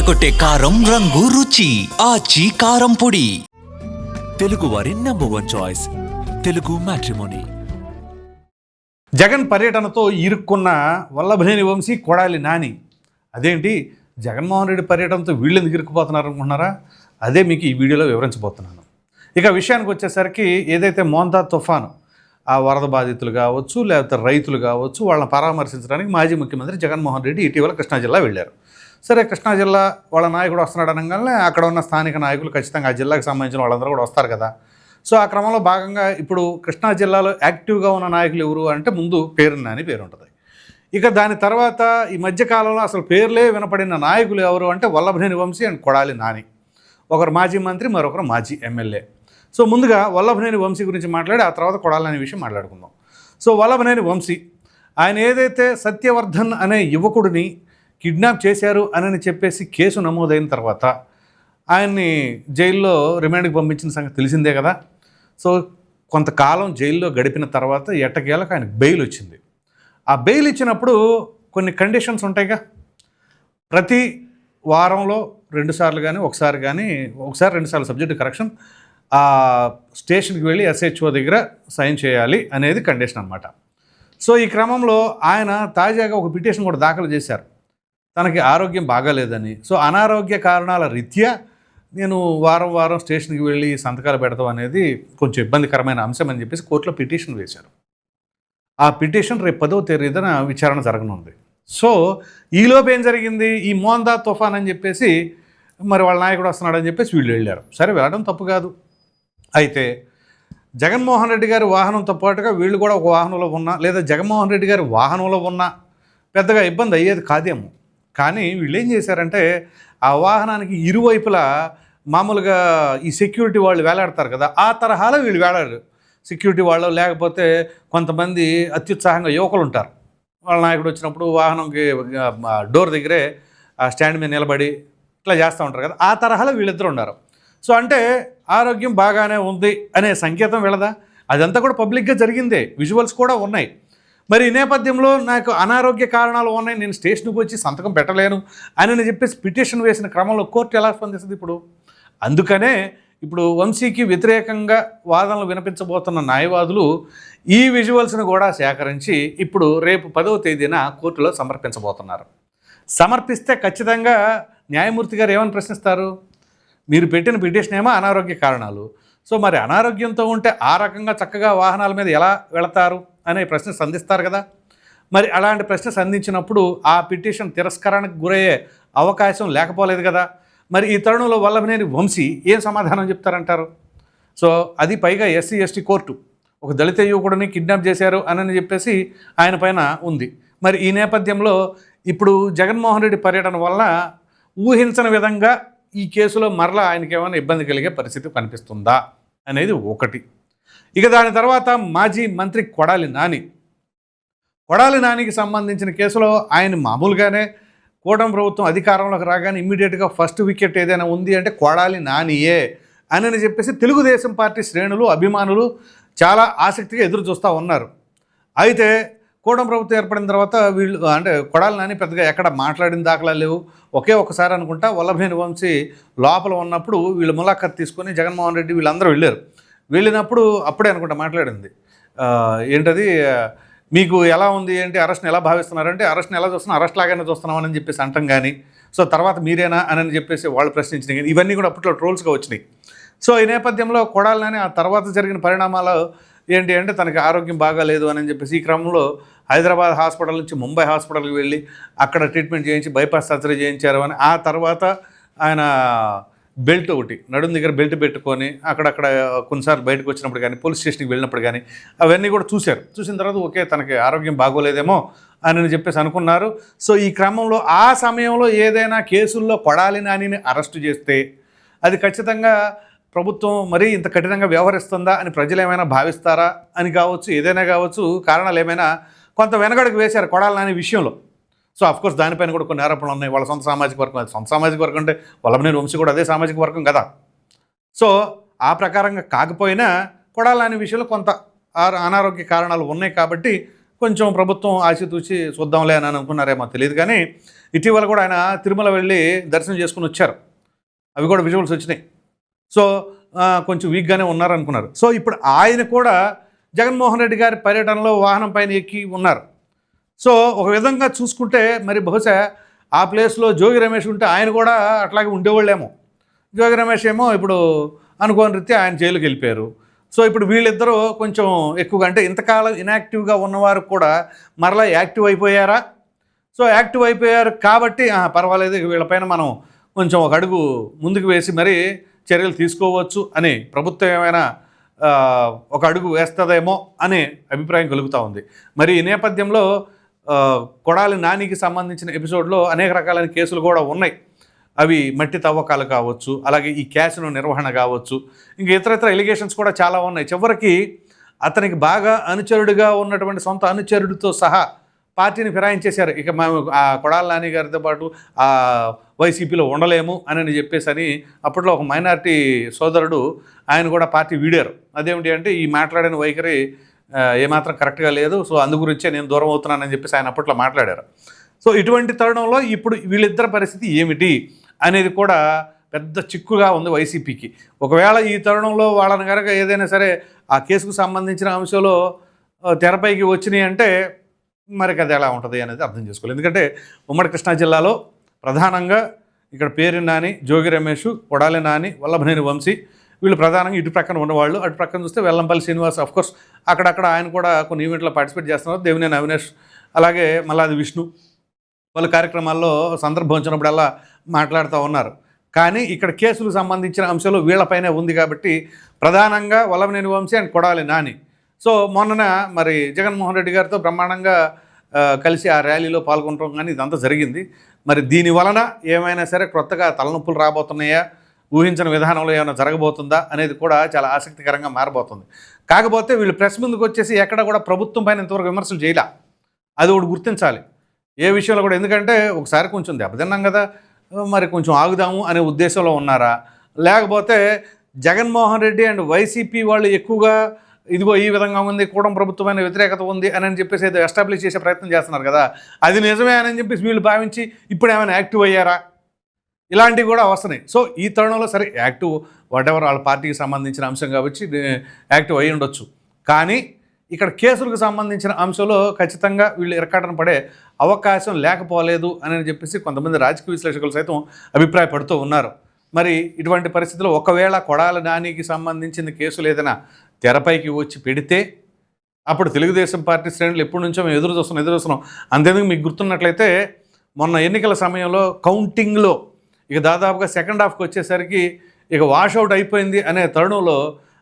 అదరకొట్టే కారం రంగు రుచి. ఆచి కారం పొడి. తెలుగువారి number one choice Telugu matrimony Jagan పర్యటనతో ఇరుక్కున్న వల్లభనేని వంశీ కొడాలి నాని. అదేంటి? జగన్మోహన్ రెడ్డి పర్యటనతో వీళ్ళు ఎందుకు ఇరుక్కుపోతున్నారు అనుకుంటున్నారా? అదే మీకు ఈ వీడియోలో వివరించబోతున్నాను. ఇక విషయానికి వచ్చేసరికి ఏదైతే మోంతా తుఫాను ఆ వరద బాధితులు కావచ్చు లేకపోతే రైతులు కావచ్చు వాళ్ళని పరామర్శించడానికి మాజీ ముఖ్యమంత్రి జగన్మోహన్ రెడ్డి ఇటీవల కృష్ణా జిల్లా వెళ్ళారు. సరే కృష్ణా జిల్లా వాళ్ళ నాయకుడు వస్తున్నాడు అనగానే అక్కడ ఉన్న స్థానిక నాయకులు ఖచ్చితంగా ఆ జిల్లాకు సంబంధించిన వాళ్ళందరూ కూడా వస్తారు కదా. సో ఆ క్రమంలో భాగంగా ఇప్పుడు కృష్ణా జిల్లాలో యాక్టివ్గా ఉన్న నాయకులు ఎవరు అంటే ముందు పేరు నాని పేరు ఉంటుంది. ఇక దాని తర్వాత ఈ మధ్యకాలంలో అసలు పేర్లే వినపడిన నాయకులు ఎవరు అంటే వల్లభనేని వంశీ అండ్ కొడాలి నాని. ఒకరు మాజీ మంత్రి మరొకరు మాజీ ఎమ్మెల్యే. సో ముందుగా వల్లభనేని వంశీ గురించి మాట్లాడి ఆ తర్వాత కొడాలి విషయం మాట్లాడుకుందాం. సో వల్లభనేని వంశీ ఆయన ఏదైతే సత్యవర్ధన్ అనే యువకుడిని కిడ్నాప్ చేశారు అని చెప్పేసి కేసు నమోదైన తర్వాత ఆయన్ని జైల్లో రిమాండ్కి పంపించిన సంగతి తెలిసిందే కదా. సో కొంతకాలం జైల్లో గడిపిన తర్వాత ఎట్టకేలకు ఆయనకు బెయిల్ వచ్చింది. ఆ బెయిల్ ఇచ్చినప్పుడు కొన్ని కండిషన్స్ ఉంటాయిగా. ప్రతి వారంలో రెండుసార్లు కానీ ఒకసారి కానీ ఒకసారి రెండుసార్లు సబ్జెక్టు కరెక్షన్ ఆ స్టేషన్కి వెళ్ళి ఎస్హెచ్ఓ దగ్గర సైన్ చేయాలి అనేది కండిషన్ అనమాట సో ఈ క్రమంలో ఆయన తాజాగా ఒక పిటిషన్ కూడా దాఖలు చేశారు. తనకి ఆరోగ్యం బాగాలేదని. సో అనారోగ్య కారణాల రీత్యా నేను వారం వారం స్టేషన్కి వెళ్ళి సంతకాలు పెడతాం అనేది కొంచెం ఇబ్బందికరమైన అంశం అని చెప్పేసి కోర్టులో పిటిషన్ వేశారు. ఆ పిటిషన్ రేపు పదవ తేదీన విచారణ జరగనుంది. సో ఈలోపు ఏం జరిగింది? ఈ మోందా తుఫాన్ అని చెప్పేసి మరి వాళ్ళ నాయకుడు వస్తున్నాడని చెప్పేసి వీళ్ళు వెళ్ళారు. సరే వెళ్ళడం తప్పు కాదు. అయితే జగన్మోహన్ రెడ్డి గారి వాహనంతో పాటుగా వీళ్ళు కూడా ఒక వాహనంలో ఉన్నా లేదా జగన్మోహన్ రెడ్డి గారి వాహనంలో ఉన్నా పెద్దగా ఇబ్బంది అయ్యేది కాదేమో. కానీ వీళ్ళు ఏం చేశారంటే ఆ వాహనానికి ఇరువైపులా మామూలుగా ఈ సెక్యూరిటీ వాళ్ళు వేలాడతారు కదా ఆ తరహాలో వీళ్ళు వేలాడారు. సెక్యూరిటీ వాళ్ళు లేకపోతే కొంతమంది అత్యుత్సాహంగా యువకులు ఉంటారు. వాళ్ళ నాయకుడు వచ్చినప్పుడు వాహనంకి డోర్ దగ్గరే ఆ స్టాండ్ మీద నిలబడి ఇట్లా చేస్తూ ఉంటారు కదా ఆ తరహాలో వీళ్ళిద్దరు ఉన్నారు. సో అంటే ఆరోగ్యం బాగానే ఉంది అనే సంకేతం వెళ్ళదా? అదంతా కూడా పబ్లిక్గా జరిగిందే. విజువల్స్ కూడా ఉన్నాయి. మరి ఈ నేపథ్యంలో నాకు అనారోగ్య కారణాలు ఉన్నాయి నేను స్టేషన్కి వచ్చి సంతకం పెట్టలేను అని నేను చెప్పేసి పిటిషన్ వేసిన క్రమంలో కోర్టు ఎలా స్పందిస్తుంది ఇప్పుడు? అందుకనే ఇప్పుడు వంశీకి వ్యతిరేకంగా వాదనలు వినిపించబోతున్న న్యాయవాదులు ఈ విజువల్స్ను కూడా సేకరించి ఇప్పుడు రేపు పదవ తేదీన కోర్టులో సమర్పించబోతున్నారు. సమర్పిస్తే ఖచ్చితంగా న్యాయమూర్తి గారు ఏమని ప్రశ్నిస్తారు? మీరు పెట్టిన పిటిషన్ ఏమో అనారోగ్య కారణాలు. సో మరి అనారోగ్యంతో ఉంటే ఆ రకంగా చక్కగా వాహనాల మీద ఎలా వెళతారు? అనే ప్రశ్న సంధిస్తారు కదా. మరి అలాంటి ప్రశ్న సంధించినప్పుడు ఆ పిటిషన్ తిరస్కరణకు గురయ్యే అవకాశం లేకపోలేదు కదా. మరి ఈ తరుణంలో వల్లభనేని వంశీ ఏం సమాధానం చెప్తారంటారు? సో అది పైగా ఎస్సీ ఎస్టీ కోర్టు ఒక దళిత యువకుడిని కిడ్నాప్ చేశారు అని చెప్పేసి ఆయన పైన ఉంది. మరి ఈ నేపథ్యంలో ఇప్పుడు జగన్మోహన్ రెడ్డి పర్యటన వల్ల ఊహించని విధంగా ఈ కేసులో మరలా ఆయనకి ఏమైనా ఇబ్బంది కలిగే పరిస్థితి కనిపిస్తుందా? అనేది ఒకటి. ఇక దాని తర్వాత మాజీ మంత్రి కొడాలి నాని. కొడాలి నానికి సంబంధించిన కేసులో ఆయన మామూలుగానే కూటమి ప్రభుత్వం అధికారంలోకి రాగానే ఇమ్మీడియట్గా ఫస్ట్ వికెట్ ఏదైనా ఉంది అంటే కొడాలి నానియే అని చెప్పేసి తెలుగుదేశం పార్టీ శ్రేణులు అభిమానులు చాలా ఆసక్తిగా ఎదురు చూస్తూ ఉన్నారు. అయితే కూటమి ప్రభుత్వం ఏర్పడిన తర్వాత వీళ్ళు అంటే కొడాలి నాని పెద్దగా ఎక్కడ మాట్లాడిన దాఖలా లేవు. ఒకే ఒకసారి అనుకుంటా వల్లభేని వంశీ లోపల ఉన్నప్పుడు వీళ్ళు ములాఖత్ తీసుకొని జగన్మోహన్ రెడ్డి వీళ్ళందరూ వెళ్ళారు. వెళ్ళినప్పుడు అప్పుడే అనుకుంటా మాట్లాడింది. ఏంటది? మీకు ఎలా ఉంది? ఏంటి? అరెస్ట్ని ఎలా భావిస్తున్నారంటే అరెస్ట్ని ఎలా చూస్తున్నాం? అరెస్ట్ లాగానే చూస్తున్నామని చెప్పేసి అంటాం కానీ సో తర్వాత మీరేనా అని చెప్పేసి వాళ్ళు ప్రశ్నించిన కానీ ఇవన్నీ కూడా అప్పట్లో ట్రోల్స్గా వచ్చినాయి. సో ఈ నేపథ్యంలో కొడాలని ఆ తర్వాత జరిగిన పరిణామాలు ఏంటి అంటే తనకి ఆరోగ్యం బాగాలేదు అని చెప్పేసి ఈ క్రమంలో హైదరాబాద్ హాస్పిటల్ నుంచి ముంబై హాస్పిటల్కి వెళ్ళి అక్కడ ట్రీట్మెంట్ చేయించి బైపాస్ సర్జరీ చేయించారు అని ఆ తర్వాత ఆయన బెల్ట్ ఒకటి నడుం దగ్గర బెల్ట్ పెట్టుకొని అక్కడక్కడ కొన్నిసార్లు బయటకు వచ్చినప్పుడు కానీ పోలీస్ స్టేషన్కి వెళ్ళినప్పుడు కానీ అవన్నీ కూడా చూశారు. చూసిన తర్వాత ఓకే తనకి ఆరోగ్యం బాగోలేదేమో అని చెప్పేసి అనుకున్నారు. సో ఈ క్రమంలో ఆ సమయంలో ఏదైనా కేసుల్లో కొడాలి నానిని అరెస్టు చేస్తే అది ఖచ్చితంగా ప్రభుత్వం మరీ ఇంత కఠినంగా వ్యవహరిస్తుందా అని ప్రజలు ఏమైనా భావిస్తారా అని కావచ్చు ఏదైనా కావచ్చు కారణాలు ఏమైనా కొంత వెనకడుగు వేశారు కొడాలని నాని విషయంలో. సో అఫ్కోర్స్ దానిపైన కూడా కొన్ని ఆరోపణలు ఉన్నాయి. వాళ్ళ సొంత సామాజిక వర్గం. సొంత సామాజిక వర్గం అంటే వల్లభనేని వంశీ కూడా అదే సామాజిక వర్గం కదా. సో ఆ ప్రకారంగా కాకపోయినా కొడాలి నాని విషయంలో కొంత ఆ- అనారోగ్య కారణాలు ఉన్నాయి కాబట్టి కొంచెం ప్రభుత్వం ఆచితూచి చూద్దాంలే అని అనుకున్నారేమో తెలియదు కానీ ఇటీవల కూడా ఆయన తిరుమల వెళ్ళి దర్శనం చేసుకుని వచ్చారు. అవి కూడా విజువల్స్ వచ్చినాయి. సో కొంచెం వీక్గానే ఉన్నారనుకున్నారు. సో ఇప్పుడు ఆయన కూడా జగన్మోహన్ రెడ్డి గారి పర్యటనలో వాహనం పైన ఎక్కి ఉన్నారు. సో ఒక విధంగా చూసుకుంటే మరి బహుశా ఆ ప్లేస్లో జోగి రమేష్ ఉంటే ఆయన కూడా అట్లాగే ఉండేవాళ్ళేమో. జోగి రమేష్ ఏమో ఇప్పుడు అనుకోని రీత్యా ఆయన జైలుకి వెళ్ళిపోయారు. సో ఇప్పుడు వీళ్ళిద్దరూ కొంచెం ఎక్కువగా అంటే ఇంతకాలం ఇనాక్టివ్గా ఉన్నవారు కూడా మరలా యాక్టివ్ అయిపోయారా? సో యాక్టివ్ అయిపోయారు కాబట్టి పర్వాలేదు వీళ్ళపైన మనం కొంచెం ఒక అడుగు ముందుకు వేసి మరీ చర్యలు తీసుకోవచ్చు అని ప్రభుత్వం ఏమైనా ఒక అడుగు వేస్తుందేమో అనే అభిప్రాయం కలుగుతూ ఉంది. మరి ఈ నేపథ్యంలో కొడాలి నానికి సంబంధించిన ఎపిసోడ్లో అనేక రకాలైన కేసులు కూడా ఉన్నాయి. అవి మట్టి తవ్వకాలు కావచ్చు అలాగే ఈ క్యాసినో నిర్వహణ కావచ్చు ఇంకా ఇతర ఇతర ఎలిగేషన్స్ కూడా చాలా ఉన్నాయి. చివరికి అతనికి బాగా అనుచరుడిగా ఉన్నటువంటి సొంత అనుచరుడితో సహా పార్టీని ఫిరాయించేశారు. ఇక మేము ఆ కొడాల నాని గారితో పాటు ఆ వైసీపీలో ఉండలేము అని చెప్పేసి అని అప్పట్లో ఒక మైనారిటీ సోదరుడు ఆయన కూడా పార్టీ వీడారు. అదేమిటి అంటే ఈ మాట్లాడిన వైఖరి ఏమాత్రం కరెక్ట్గా లేదు. సో అందు గురించే నేను దూరం అవుతున్నానని చెప్పేసి ఆయన అప్పట్లో మాట్లాడారు. సో ఇటువంటి తరుణంలో ఇప్పుడు వీళ్ళిద్దరి పరిస్థితి ఏమిటి అనేది కూడా పెద్ద చిక్కుగా ఉంది వైసీపీకి. ఒకవేళ ఈ తరుణంలో వాళ్ళని కనుక ఏదైనా సరే ఆ కేసుకు సంబంధించిన అంశంలో తెరపైకి వచ్చినాయి అంటే మరి అది ఎలా ఉంటుంది అనేది అర్థం చేసుకోవాలి. ఎందుకంటే ఉమ్మడి కృష్ణా జిల్లాలో ప్రధానంగా ఇక్కడ పేరు నాని జోగి రమేష్ కొడాలి నాని వల్లభనేని వంశీ వీళ్ళు ప్రధానంగా ఇటు ప్రక్కన ఉన్నవాళ్ళు అటు ప్రక్కన చూస్తే వెల్లంపల్లి శ్రీనివాస్ అఫ్కోర్స్ అక్కడక్కడ ఆయన కూడా కొన్ని ఈవెంట్లో పార్టిసిపేట్ చేస్తున్నారు. దేవినేని అవినేష్ అలాగే మల్లాది విష్ణు వాళ్ళ కార్యక్రమాల్లో సందర్భం వచ్చినప్పుడల్లా మాట్లాడుతూ ఉన్నారు. కానీ ఇక్కడ కేసులకు సంబంధించిన అంశాలు వీళ్ళపైనే ఉంది కాబట్టి ప్రధానంగా వల్లభనేని వంశీ అండ్ కొడాలి నాని. సో మొన్న మరి జగన్మోహన్ రెడ్డి గారితో బ్రహ్మాండంగా కలిసి ఆ ర్యాలీలో పాల్గొనడం కానీ ఇదంతా జరిగింది. మరి దీని వలన ఏమైనా సరే కొత్తగా తలనొప్పులు రాబోతున్నాయా? ఊహించిన విధానంలో ఏమైనా జరగబోతుందా అనేది కూడా చాలా ఆసక్తికరంగా మారబోతుంది. కాకపోతే వీళ్ళు ప్రెస్ ముందుకు వచ్చేసి ఎక్కడ కూడా ప్రభుత్వం పైన ఇంతవరకు విమర్శలు చేయలే. అది ఒకటి గుర్తించాలి. ఏ విషయంలో కూడా ఎందుకంటే ఒకసారి కొంచెం దెబ్బతిన్నాం కదా మరి కొంచెం ఆగుదాము అనే ఉద్దేశంలో ఉన్నారా? లేకపోతే జగన్మోహన్ రెడ్డి అండ్ వైసీపీ వాళ్ళు ఎక్కువగా ఇదిగో ఈ విధంగా ఉంది కూడం ప్రభుత్వమైన వ్యతిరేకత ఉంది అని అని చెప్పేసి ఏదో ఎస్టాబ్లిష్ చేసే ప్రయత్నం చేస్తున్నారు కదా. అది నిజమే అని చెప్పేసి వీళ్ళు భావించి ఇప్పుడు ఏమైనా యాక్టివ్ అయ్యారా? ఇలాంటివి కూడా వస్తున్నాయి. సో ఈ తరుణంలో సరే యాక్టివ్ వాటెవర్ వాళ్ళ పార్టీకి సంబంధించిన అంశం కాబట్టి యాక్టివ్ అయి ఉండొచ్చు. కానీ ఇక్కడ కేసులకు సంబంధించిన అంశంలో ఖచ్చితంగా వీళ్ళు ఇరకాటన పడే అవకాశం లేకపోలేదు అని చెప్పేసి కొంతమంది రాజకీయ విశ్లేషకులు సైతం అభిప్రాయపడుతూ ఉన్నారు. మరి ఇటువంటి పరిస్థితుల్లో ఒకవేళ కొడాల నానికి సంబంధించిన కేసులు ఏదైనా తెరపైకి వచ్చి పెడితే అప్పుడు తెలుగుదేశం పార్టీ శ్రేణులు ఎప్పటి నుంచో మేము ఎదురు చూస్తున్నాం ఎదురు చూస్తున్నాం. అంతేందుకు మీకు గుర్తున్నట్లయితే మొన్న ఎన్నికల సమయంలో కౌంటింగ్లో ఇక దాదాపుగా సెకండ్ హాఫ్కి వచ్చేసరికి ఇక వాషౌట్ అయిపోయింది అనే తరుణంలో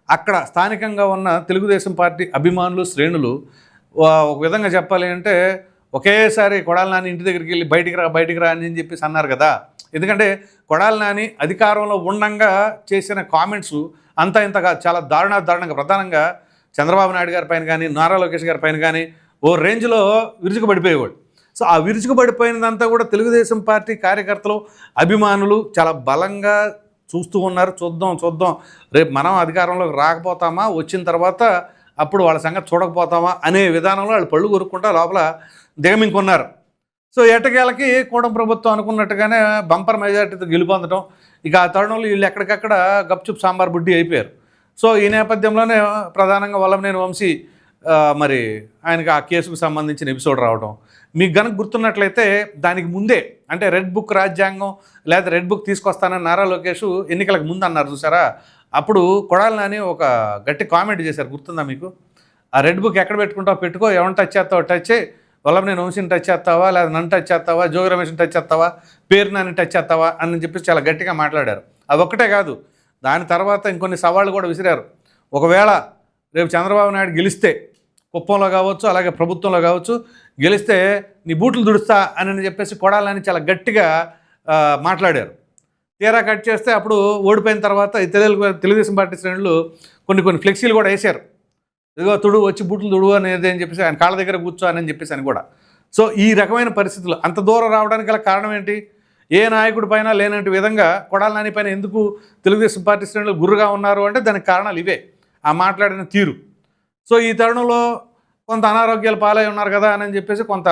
అక్కడ స్థానికంగా ఉన్న తెలుగుదేశం పార్టీ అభిమానులు శ్రేణులు ఒక విధంగా చెప్పాలి అంటే ఒకేసారి కొడాలి నాని ఇంటి దగ్గరికి వెళ్ళి బయటికి రా బయటికి రా అని చెప్పేసి అన్నారు కదా. ఎందుకంటే కొడాలి నాని అధికారంలో ఉండంగా చేసిన కామెంట్స్ అంతా ఇంతగా చాలా దారుణ దారుణంగా ప్రధానంగా చంద్రబాబు నాయుడు గారి పైన కానీ నారా లోకేష్ గారి పైన కానీ ఓ రేంజ్లో విరుచుకుపడిపోయేవాడు సో ఆ విరుచుకుపడిపోయినదంతా కూడా తెలుగుదేశం పార్టీ కార్యకర్తలు అభిమానులు చాలా బలంగా చూస్తూ ఉన్నారు. చూద్దాం చూద్దాం. రేపు మనం అధికారంలోకి రాకపోతామా? వచ్చిన తర్వాత అప్పుడు వాళ్ళ సంగతి చూడకపోతామా? అనే విధానంలో వాళ్ళు పళ్ళు కొరుక్కుంటా లోపల దిగమింకున్నారు సో ఎట్టకేలకి కూడం ప్రభుత్వం అనుకున్నట్టుగానే బంపర్ మెజార్టీతో గెలుపొందడం ఇక ఆ తరుణంలో వీళ్ళు ఎక్కడికక్కడ గప్చుప్ సాంబార్ బుడ్డి అయిపోయారు. సో ఈ నేపథ్యంలోనే ప్రధానంగా వల్లభనేని వంశీ మరి ఆయనకి ఆ కేసుకు సంబంధించిన ఎపిసోడ్ రావడం మీకు గనక గుర్తున్నట్లయితే దానికి ముందే అంటే రెడ్ బుక్ రాజ్యాంగం లేదా రెడ్ బుక్ తీసుకొస్తానని నారా లోకేష్ ఎన్నికలకు ముందు అన్నారు చూసారా? అప్పుడు కొడాలి నాని ఒక గట్టి కామెంట్ చేశారు. గుర్తుందా మీకు? ఆ రెడ్ బుక్ ఎక్కడ పెట్టుకుంటావు పెట్టుకో ఎవరిని టచ్ చేస్తావు టచ్ వల్ల నేను వంశీని టచ్ చేస్తావా? లేదా నన్ను టచ్ చేస్తావా? జోగి రమేష్ని టచ్ చేస్తావా? పేరు నాని టచ్ చేస్తావా? అని చెప్పి చాలా గట్టిగా మాట్లాడారు. అది ఒక్కటే కాదు దాని తర్వాత ఇంకొన్ని సవాళ్ళు కూడా విసిరారు. ఒకవేళ రేపు చంద్రబాబు నాయుడు గెలిస్తే కుప్పంలో కావచ్చు అలాగే ప్రభుత్వంలో కావచ్చు గెలిస్తే నీ బూట్లు దుడుస్తా అని చెప్పేసి కొడాలని చాలా గట్టిగా మాట్లాడారు. తీరా కట్ చేస్తే అప్పుడు ఓడిపోయిన తర్వాత తెలుగు తెలుగుదేశం పార్టీ శ్రేణులు కొన్ని కొన్ని ఫ్లెక్సీలు కూడా వేశారు. ఇదిగో తుడు వచ్చి బూట్లు తుడు అనేది అని చెప్పేసి ఆయన కాళ్ళ దగ్గర కూర్చో అని చెప్పేసి అని కూడా. సో ఈ రకమైన పరిస్థితులు అంత దూరం రావడానికి గల కారణం ఏంటి? ఏ నాయకుడి పైన లేనటువంటి విధంగా కొడాలనాని పైన ఎందుకు తెలుగుదేశం పార్టీ శ్రేణులు గుర్రుగా ఉన్నారు అంటే దానికి కారణాలు ఇవే. ఆ మాట్లాడిన తీరు. సో ఈ తరుణంలో కొంత అనారోగ్యాలు పాలై ఉన్నారు కదా అని చెప్పేసి కొంత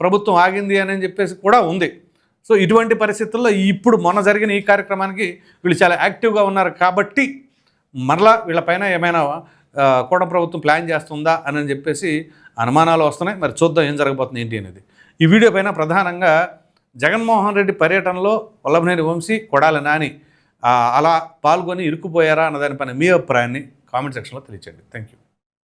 ప్రభుత్వం ఆగింది అని చెప్పేసి కూడా ఉంది. సో ఇటువంటి పరిస్థితుల్లో ఇప్పుడు మొన్న జరిగిన ఈ కార్యక్రమానికి వీళ్ళు చాలా యాక్టివ్గా ఉన్నారు కాబట్టి మరలా వీళ్ళపైన ఏమైనా ఆ, ప్రభుత్వం ప్లాన్ చేస్తుందా అని చెప్పేసి అనుమానాలు వస్తున్నాయి. మరి చూద్దాం ఏం జరగబోతుంది ఏంటి అనేది. ఈ వీడియో పైన ప్రధానంగా జగన్మోహన్ రెడ్డి పర్యటనలో వల్లభనేని వంశీ కొడాల నాని అలా పాల్గొని ఇరుక్కుపోయారా అన్న దానిపైన మీ అభిప్రాయాన్ని కామెంట్ సెక్షన్లో తెలియచేయండి. Thank you.